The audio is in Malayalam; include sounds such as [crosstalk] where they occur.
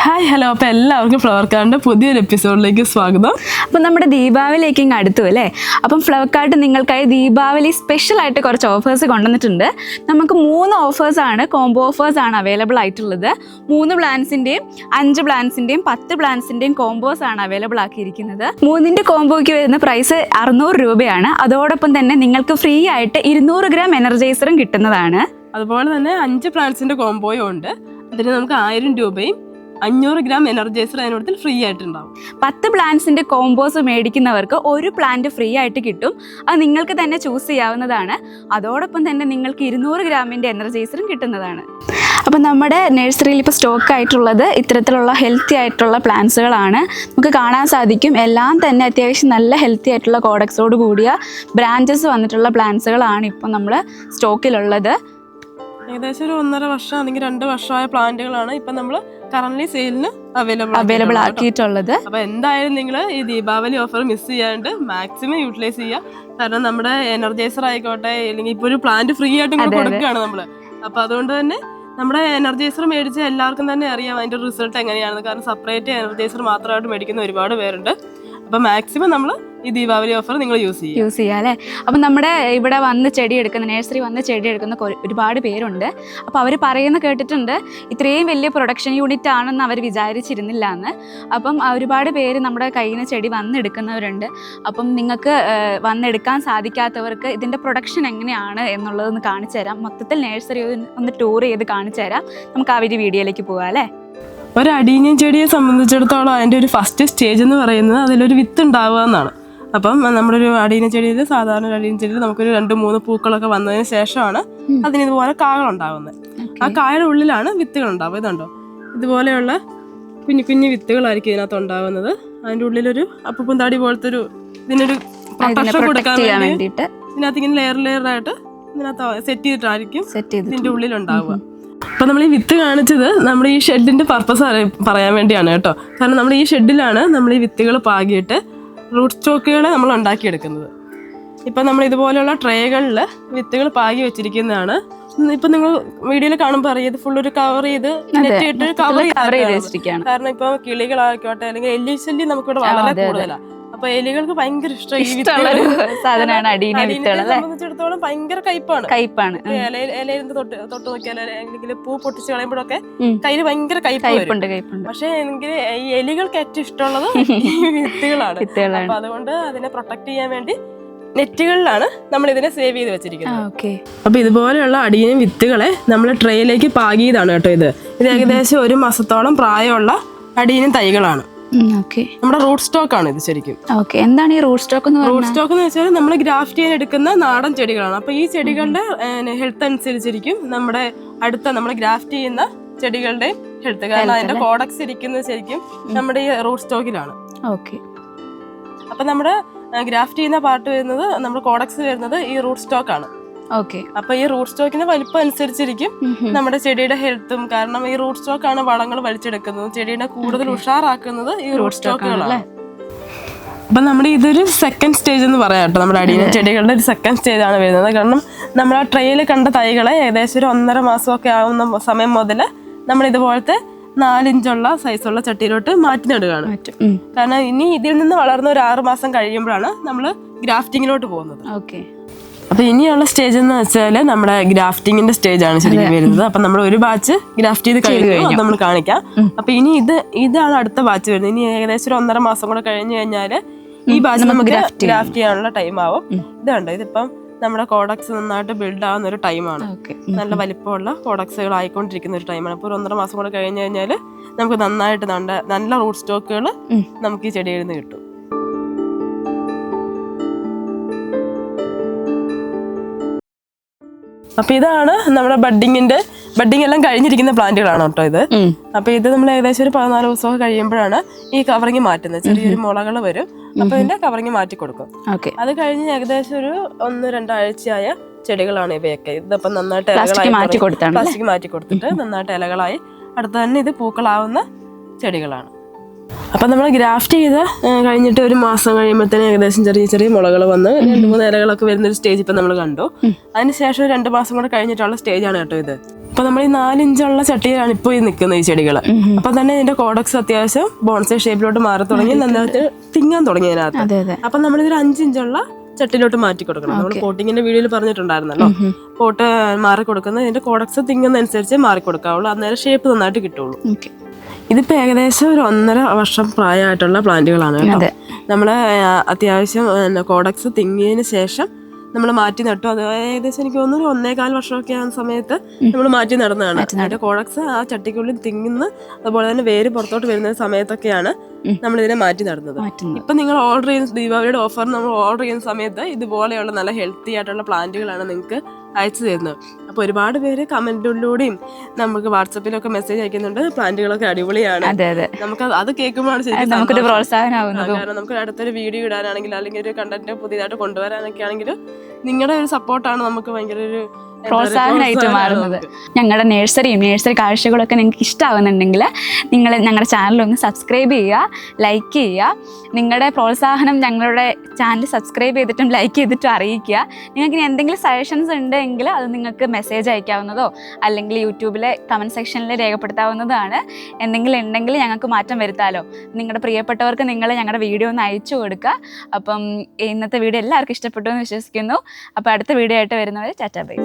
Hi hello. അപ്പോൾ എല്ലാവർക്കും ഫ്ലവർ കാർഡിന്റെ പുതിയൊരു എപ്പിസോഡിലേക്ക് സ്വാഗതം. അപ്പം നമ്മുടെ ദീപാവലിയൊക്കെ ഇങ്ങ് അടുത്തു അല്ലേ? അപ്പം ഫ്ലവർ കാർഡ് നിങ്ങൾക്കായി ദീപാവലി സ്പെഷ്യൽ ആയിട്ട് കുറച്ച് ഓഫേഴ്സ് കൊണ്ടുവന്നിട്ടുണ്ട്. നമുക്ക് മൂന്ന് ഓഫേഴ്സാണ് കോംബോ ഓഫേഴ്സാണ് അവൈലബിൾ ആയിട്ടുള്ളത്. മൂന്ന് പ്ലാൻസിന്റെയും അഞ്ച് പ്ലാൻസിന്റെയും പത്ത് പ്ലാൻസിന്റെയും കോംബോസ് ആണ് അവൈലബിൾ ആക്കിയിരിക്കുന്നത്. മൂന്നിന്റെ കോംബോയ്ക്ക് വരുന്ന പ്രൈസ് അറുന്നൂറ് രൂപയാണ്. അതോടൊപ്പം തന്നെ നിങ്ങൾക്ക് ഫ്രീ ആയിട്ട് ഇരുന്നൂറ് ഗ്രാം എനർജൈസറും കിട്ടുന്നതാണ്. അതുപോലെ തന്നെ അഞ്ച് പ്ലാൻസിന്റെ കോംബോയും ഉണ്ട്. അതിന് നമുക്ക് ആയിരം രൂപയും അഞ്ഞൂറ് ഗ്രാം എനർജൈസർ അതിനോടത്തിൽ ഫ്രീ ആയിട്ടുണ്ടാവും. പത്ത് പ്ലാന്റ്സിന്റെ കോമ്പോസ് മേടിക്കുന്നവർക്ക് ഒരു പ്ലാന്റ് ഫ്രീ ആയിട്ട് കിട്ടും. അത് നിങ്ങൾക്ക് തന്നെ ചൂസ് ചെയ്യാവുന്നതാണ്. അതോടൊപ്പം തന്നെ നിങ്ങൾക്ക് ഇരുന്നൂറ് ഗ്രാമിന്റെ എനർജൈസറും കിട്ടുന്നതാണ്. അപ്പം നമ്മുടെ നഴ്സറിയിൽ ഇപ്പോൾ സ്റ്റോക്ക് ആയിട്ടുള്ളത് ഇത്തരത്തിലുള്ള ഹെൽത്തി ആയിട്ടുള്ള പ്ലാന്റ്സുകളാണ്. നമുക്ക് കാണാൻ സാധിക്കും. എല്ലാം തന്നെ അത്യാവശ്യം നല്ല ഹെൽത്തി ആയിട്ടുള്ള കോഡക്സോട് കൂടിയ ബ്രാഞ്ചസ് വന്നിട്ടുള്ള പ്ലാന്റ്സുകളാണ് ഇപ്പോൾ നമ്മൾ സ്റ്റോക്കിലുള്ളത്. ഏകദേശം ഒരു ഒന്നര വർഷം അല്ലെങ്കിൽ രണ്ട് വർഷമായ പ്ലാന്റുകളാണ് ഇപ്പൊ നമ്മൾ കറന്റ് സെയിലിന് അവൈലബിൾ അവൈലബിൾ ആക്കിയിട്ടുള്ളത് അപ്പൊ എന്തായാലും നിങ്ങൾ ഈ ദീപാവലി ഓഫർ മിസ് ചെയ്യാണ്ട് മാക്സിമം യൂട്ടിലൈസ് ചെയ്യുക. കാരണം നമ്മുടെ എനർജൈസർ ആയിക്കോട്ടെ അല്ലെങ്കിൽ ഇപ്പൊ ഒരു പ്ലാന്റ് ഫ്രീ ആയിട്ട്. കൊടുക്കുകയാണ് നമ്മൾ അപ്പൊ അതുകൊണ്ട് തന്നെ നമ്മുടെ എനർജൈസർ മേടിച്ച എല്ലാവർക്കും തന്നെ അറിയാം അതിന്റെ റിസൾട്ട് എങ്ങനെയാണെന്ന്. കാരണം സെപ്പറേറ്റ് എനർജൈസർ മാത്രമായിട്ട് മേടിക്കുന്ന ഒരുപാട് പേരുണ്ട്. അപ്പൊ മാക്സിമം നമ്മൾ ഈ ദീപാവലി ഓഫർ നിങ്ങൾ യൂസ് ചെയ്യും യൂസ് ചെയ്യാം അല്ലേ? അപ്പം നമ്മുടെ ഇവിടെ വന്ന് ചെടി എടുക്കുന്ന നേഴ്സറി വന്ന് ചെടി എടുക്കുന്ന ഒരുപാട് പേരുണ്ട്. അപ്പോൾ അവർ പറയുന്ന കേട്ടിട്ടുണ്ട് ഇത്രയും വലിയ പ്രൊഡക്ഷൻ യൂണിറ്റ് ആണെന്ന് അവർ വിചാരിച്ചിരുന്നില്ല എന്ന്. അപ്പം ഒരുപാട് പേര് നമ്മുടെ കയ്യിൽ നിന്ന് ചെടി വന്നെടുക്കുന്നവരുണ്ട് അപ്പം നിങ്ങൾക്ക് വന്നെടുക്കാൻ സാധിക്കാത്തവർക്ക് ഇതിന്റെ പ്രൊഡക്ഷൻ എങ്ങനെയാണ് എന്നുള്ളതൊന്ന് കാണിച്ചു തരാം. മൊത്തത്തിൽ നേഴ്സറി ഒന്ന് ടൂർ ചെയ്ത് കാണിച്ചു തരാം. നമുക്ക് ആ ഒരു വീഡിയോയിലേക്ക് പോകാം അല്ലേ? ഒരു അടീനിയം ചെടിയെ സംബന്ധിച്ചിടത്തോളം അതിന്റെ ഒരു ഫസ്റ്റ് സ്റ്റേജ് എന്ന് പറയുന്നത് അതിലൊരു വിത്ത് ഉണ്ടാവുക എന്നാണ്. അപ്പം നമ്മളൊരു അടീന ചെടിയിൽ സാധാരണ ഒരു അടീന ചെടിയിൽ നമുക്കൊരു രണ്ട് മൂന്ന് പൂക്കളൊക്കെ വന്നതിന് ശേഷമാണ്. അതിന് ഇതുപോലെ കായകൾ ഉണ്ടാകുന്നത് ആ കായയുടെ ഉള്ളിലാണ് വിത്തുകൾ ഉണ്ടാവുക ഇതുണ്ടോ ഇതുപോലെയുള്ള കുഞ്ഞു കുഞ്ഞു വിത്തുകളായിരിക്കും ഇതിനകത്ത് ഉണ്ടാകുന്നത്. അതിന്റെ ഉള്ളിലൊരു അപ്പുപ്പന്താടി പോലത്തെ ഒരു ഇതിനൊരു പ്രൊട്ടക്ഷൻ കൊടുക്കാൻ വേണ്ടിയിട്ട്. ഇതിനകത്ത് ഇങ്ങനെ ലെയർ ലെയർ ആയിട്ട് ഇതിനകത്ത് സെറ്റ് ചെയ്തിട്ടായിരിക്കും ഇതിന്റെ ഉള്ളിൽ ഉണ്ടാവുക ഉള്ളിലുണ്ടാവുക. അപ്പൊ നമ്മൾ ഈ വിത്ത് കാണിച്ചത് നമ്മൾ ഈ ഷെഡിന്റെ പർപ്പസ് പറയാൻ വേണ്ടിയാണ് കേട്ടോ. കാരണം നമ്മൾ ഈ ഷെഡിലാണ് നമ്മൾ ഈ വിത്തുകൾ പാകിയിട്ട് റൂട്ട് സ്റ്റോക്കുകളെ നമ്മൾ ഉണ്ടാക്കിയെടുക്കുന്നത്. ഇപ്പം നമ്മൾ ഇതുപോലെയുള്ള ട്രേകളിൽ വിത്തുകൾ പാകി വെച്ചിരിക്കുന്നതാണ്. ഇപ്പൊ നിങ്ങൾ വീഡിയോയിൽ കാണുമ്പോൾ അറിയാം ഇത് ഫുൾ ഒരു കവർ ചെയ്ത് നെറ്റ് ഇട്ട് കവർ ചെയ്ത് കാരണം ഇപ്പൊ കിളികളായിക്കോട്ടെ അല്ലെങ്കിൽ എലി ശല്യം നമുക്കിവിടെ വളരെ. കൂടുതലാണ് അപ്പൊ എലികൾക്ക് ഭയങ്കര ഇഷ്ടം ഈ ഇഷ്ടമുള്ള ഒരു സാധനമാണ്. അടീന വിത്തുകൾ സംബന്ധിച്ചിടത്തോളം ഭയങ്കര കയ്പാണ്. കയ്പാണ്. ഇലയിൽ തൊട്ട് തൊട്ട് നോക്കിയാൽ അല്ലെങ്കിൽ പൂ പൊട്ടിച്ച് കളയുമ്പോഴൊക്കെ. കയ്യിൽ ഭയങ്കര കയ്പുണ്ട് പക്ഷേ എനിക്ക് ഈ എലികൾക്ക് ഏറ്റവും ഇഷ്ടമുള്ളത് [laughs] വിത്തുകളാണ്. വിത്തുകളാണ്. അപ്പൊ അതുകൊണ്ട് അതിനെ പ്രൊട്ടക്ട് ചെയ്യാൻ വേണ്ടി നെറ്റുകളിലാണ് നമ്മൾ ഇതിനെ സേവ് ചെയ്ത് വെച്ചിരിക്കുന്നത്. ഓക്കെ. അപ്പൊ ഇതുപോലെയുള്ള അടിയനും വിത്തുകളെ നമ്മൾ ട്രെയിലേക്ക് പാകിയതാണ് കേട്ടോ ഇത്. ഇത് ഏകദേശം ഒരു മാസത്തോളം പ്രായമുള്ള അടിയനും തൈകളാണ്. നമ്മുടെ റൂട്ട് സ്റ്റോക്ക് ആണ് ഇത് ശരിക്കും. ഓക്കെ എന്താണ് ഈ റൂട്ട് സ്റ്റോക്ക് എന്ന് റൂട്ട് സ്റ്റോക്ക് എന്ന് വെച്ചാൽ നമ്മൾ ഗ്രാഫ്റ്റ് ചെയ്യാൻ എടുക്കുന്ന നാടൻ ചെടികളാണ്. അപ്പൊ ഈ ചെടികളുടെ ഹെൽത്ത് അനുസരിച്ചിരിക്കും നമ്മുടെ അടുത്ത നമ്മൾ ഗ്രാഫ്റ്റ് ചെയ്യുന്ന ചെടികളുടെ ഹെൽത്ത് കാരണം അതിന്റെ കോഡക്സ് ഇരിക്കുന്നത് ശരിക്കും നമ്മുടെ ഈ റൂട്ട് സ്റ്റോക്കിലാണ്. ഓക്കെ അപ്പൊ നമ്മുടെ ഗ്രാഫ്റ്റ് ചെയ്യുന്ന പാർട്ട് വരുന്നത് നമ്മുടെ കോഡക്സ് വരുന്നത് ഈ റൂട്ട് സ്റ്റോക്ക് ആണ്. ഓക്കെ. അപ്പൊ ഈ റൂട്ട് സ്റ്റോക്കിന്റെ വലിപ്പം അനുസരിച്ചിരിക്കും നമ്മുടെ ചെടിയുടെ ഹെൽത്തും. കാരണം ഈ റൂട്ട് സ്റ്റോക്ക് ആണ് വളങ്ങൾ വലിച്ചെടുക്കുന്നത്. ചെടിയുടെ കൂടുതൽ ഉഷാറാക്കുന്നത് ഈ റൂട്ട് സ്റ്റോക്കുകളാണ്. അപ്പൊ നമ്മുടെ ഇതൊരു സെക്കൻഡ് സ്റ്റേജ് എന്ന് പറയാം കേട്ടോ. നമ്മുടെ അടിയിലെ ചെടികളുടെ ഒരു സെക്കൻഡ് സ്റ്റേജ് ആണ് വരുന്നത്. കാരണം നമ്മൾ ആ ട്രെയിൽ കണ്ട തൈകളെ ഏകദേശം ഒരു ഒന്നര മാസമൊക്കെ ആവുന്ന സമയം മുതൽ നമ്മൾ ഇതുപോലത്തെ നാലിഞ്ചുള്ള സൈസുള്ള ചട്ടിയിലോട്ട് മാറ്റി. നടുകയാണ് പറ്റും കാരണം ഇനി ഇതിൽ നിന്ന് വളർന്ന ഒരു ആറ് മാസം കഴിയുമ്പോഴാണ് നമ്മൾ ഗ്രാഫ്റ്റിങ്ങിലോട്ട് പോകുന്നത്. ഓക്കെ. അപ്പൊ ഇനിയുള്ള സ്റ്റേജ് എന്ന് വെച്ചാൽ നമ്മുടെ ഗ്രാഫ്റ്റിംഗിന്റെ സ്റ്റേജ് ആണ് ശരിക്കും വരുന്നത്. അപ്പൊ നമ്മൾ ഒരു ബാച്ച് ഗ്രാഫ്റ്റ് ചെയ്ത് കഴിഞ്ഞു നമ്മൾ കാണിക്കാം. അപ്പൊ ഇനി ഇത് ഇതാണ് അടുത്ത ബാച്ച് വരുന്നത്. ഇനി ഏകദേശം ഒരു ഒന്നര മാസം കൂടെ കഴിഞ്ഞു കഴിഞ്ഞാൽ ഈ ബാച്ച് നമുക്ക് ഗ്രാഫ്റ്റ് ചെയ്യാനുള്ള ടൈം ആവും. ഇതുണ്ട് ഇതിപ്പം നമ്മുടെ കോഡക്സ് നന്നായിട്ട് ബിൽഡ് ആവുന്ന ഒരു ടൈമാണ് നല്ല വലിപ്പമുള്ള കോഡക്സുകൾ ആയിക്കൊണ്ടിരിക്കുന്ന ഒരു ടൈമാണ് അപ്പോൾ ഒരു ഒന്നര മാസം കൂടെ കഴിഞ്ഞു കഴിഞ്ഞാൽ നമുക്ക് നന്നായിട്ട് നല്ല നല്ല റൂട്ട് സ്റ്റോക്കുകൾ നമുക്ക് ഈ ചെടിയിൽ നിന്ന് കിട്ടും. അപ്പൊ ഇതാണ് നമ്മുടെ ബഡ്ഡിങ്ങിന്റെ ബഡ്ഡിങ് എല്ലാം കഴിഞ്ഞിരിക്കുന്ന പ്ലാന്റുകളാണ് കേട്ടോ ഇത്. അപ്പൊ ഇത് നമ്മൾ ഏകദേശം ഒരു പതിനാല് ദിവസമൊക്കെ കഴിയുമ്പോഴാണ് ഈ കവറിങ് മാറ്റുന്നത്. ചെറിയൊരു മുളകൾ വരും. അപ്പൊ ഇതിന്റെ കവറിങ് മാറ്റി കൊടുക്കും. ഓക്കെ. അത് കഴിഞ്ഞ് ഏകദേശം ഒരു ഒന്ന് രണ്ടാഴ്ചയായ ചെടികളാണ് ഇവയൊക്കെ. ഇതിപ്പോ നന്നായിട്ട് ഇലകളായി പ്ലാസ്റ്റിക് മാറ്റി കൊടുത്തിട്ട് നന്നായിട്ട് ഇലകളായി. അടുത്ത് തന്നെ ഇത് പൂക്കളാവുന്ന ചെടികളാണ്. അപ്പൊ നമ്മൾ ഗ്രാഫ്റ്റ് ചെയ്ത് കഴിഞ്ഞിട്ട് ഒരു മാസം കഴിയുമ്പോഴത്തേനും ഏകദേശം ചെറിയ ചെറിയ മുളകൾ വന്ന് രണ്ട് മൂന്ന് ഇലകളൊക്കെ വരുന്ന ഒരു സ്റ്റേജ് ഇപ്പൊ നമ്മൾ കണ്ടു. അതിനുശേഷം രണ്ട് മാസം കൂടെ കഴിഞ്ഞിട്ടുള്ള സ്റ്റേജ് ആണ് കേട്ടോ ഇത്. അപ്പൊ നമ്മൾ ഈ നാലിഞ്ചുള്ള ചട്ടിയിലാണ് ഇപ്പോൾ ഈ നിൽക്കുന്നത് ഈ ചെടികൾ അപ്പൊ തന്നെ ഇതിന്റെ കോഡക്സ് അത്യാവശ്യം ബോൺസൈ ഷേപ്പിലോട്ട് മാറി തുടങ്ങി നന്നായിട്ട് തിങ്ങാൻ തുടങ്ങി അതിനകത്ത്. അപ്പൊ നമ്മൾ നമ്മളിതൊരു അഞ്ചിഞ്ചുള്ള ചട്ടിയിലോട്ട് മാറ്റി കൊടുക്കണം. നമ്മൾ കോട്ടിങ്ങിന്റെ വീഡിയോയിൽ പറഞ്ഞിട്ടുണ്ടായിരുന്നല്ലോ. കോട്ട് മാറി കൊടുക്കുന്നത് ഇതിന്റെ കോഡക്സ് തിങ്ങുന്നതനുസരിച്ച് മാറി കൊടുക്കാവുള്ളൂ. അന്നേരം ഷേപ്പ് നന്നായിട്ട് കിട്ടുള്ളൂ. ഓക്കെ ഇതിപ്പോ ഏകദേശം ഒരു ഒന്നര വർഷം പ്രായമായിട്ടുള്ള പ്ലാന്റുകളാണ് കേട്ടോ. നമ്മൾ നമ്മൾ അത്യാവശ്യം കോഡക്സ് തിങ്ങിയതിന് ശേഷം നമ്മൾ മാറ്റി നട്ടു. അത് ഏകദേശം എനിക്ക് തോന്നുന്നു ഒരു ഒന്നേകാൽ വർഷമൊക്കെ ആ സമയത്ത് നമ്മൾ മാറ്റി നടന്നതാണ്. അതിന്റെ കോഡക്സ് ആ ചട്ടിക്കുള്ളിൽ തിങ്ങുന്ന അതുപോലെ തന്നെ വേര് പുറത്തോട്ട് വരുന്ന സമയത്തൊക്കെയാണ് നമ്മൾ ഇതിനെ മാറ്റി നടന്നത്. ഇപ്പൊ നിങ്ങൾ ഓർഡർ ചെയ്യുന്ന ദീപാവലിയുടെ ഓഫർ നമ്മൾ ഓർഡർ ചെയ്യുന്ന സമയത്ത് ഇതുപോലെയുള്ള നല്ല ഹെൽത്തി ആയിട്ടുള്ള പ്ലാന്റുകളാണ് നിങ്ങൾക്ക് അയച്ചു തരുന്നത് അപ്പോൾ ഒരുപാട് പേര് കമന്റിലൂടെയും നമുക്ക് വാട്സപ്പിലൊക്കെ മെസ്സേജ് അയക്കുന്നുണ്ട്. പ്ലാന്റുകളൊക്കെ അടിപൊളിയാണ്. നമുക്ക് അത് കേൾക്കുമ്പോൾ കേൾക്കുമ്പോഴാണ് ശരിക്കും നമുക്കൊരു പ്രോത്സാഹനമാകുന്നത് കാരണം നമുക്ക് അടുത്തൊരു വീഡിയോ ഇടാനാണെങ്കിലും അല്ലെങ്കിൽ ഒരു കണ്ടന്റ് പുതിയതായിട്ട് കൊണ്ടുവരാനൊക്കെ ആണെങ്കിലും നിങ്ങളുടെ ഒരു സപ്പോർട്ടാണ് നമുക്ക് ഭയങ്കര ഒരു പ്രോത്സാഹനമായിട്ട് മാറുന്നത്. ഞങ്ങളുടെ നേഴ്സറിയും നേഴ്സറി കാഴ്ചകളൊക്കെ നിങ്ങൾക്ക് ഇഷ്ടമാകുന്നുണ്ടെങ്കിൽ നിങ്ങൾ ഞങ്ങളുടെ ചാനൽ ഒന്ന് സബ്സ്ക്രൈബ് ചെയ്യുക ലൈക്ക് ചെയ്യുക. നിങ്ങളുടെ പ്രോത്സാഹനം ഞങ്ങളുടെ ചാനൽ സബ്സ്ക്രൈബ് ചെയ്തിട്ടും ലൈക്ക് ചെയ്തിട്ടും അറിയിക്കുക. നിങ്ങൾക്ക് ഇനി എന്തെങ്കിലും സജഷൻസ് ഉണ്ടെങ്കിൽ അത് നിങ്ങൾക്ക് മെസ്സേജ് അയക്കാവുന്നതോ അല്ലെങ്കിൽ യൂട്യൂബിലെ കമന്റ് സെക്ഷനിൽ രേഖപ്പെടുത്താവുന്നതാണ്. എന്തെങ്കിലും ഉണ്ടെങ്കിൽ ഞങ്ങൾക്ക് മാറ്റം വരുത്താലോ. നിങ്ങളുടെ പ്രിയപ്പെട്ടവർക്ക് നിങ്ങൾ ഞങ്ങളുടെ വീഡിയോ ഒന്ന് അയച്ചു കൊടുക്കുക. അപ്പം ഇന്നത്തെ വീഡിയോ എല്ലാവർക്കും ഇഷ്ടപ്പെട്ടു എന്ന് വിശ്വസിക്കുന്നു. അപ്പോൾ അടുത്ത വീഡിയോ ആയിട്ട് വരുന്നവർ ടാറ്റാ ബൈ.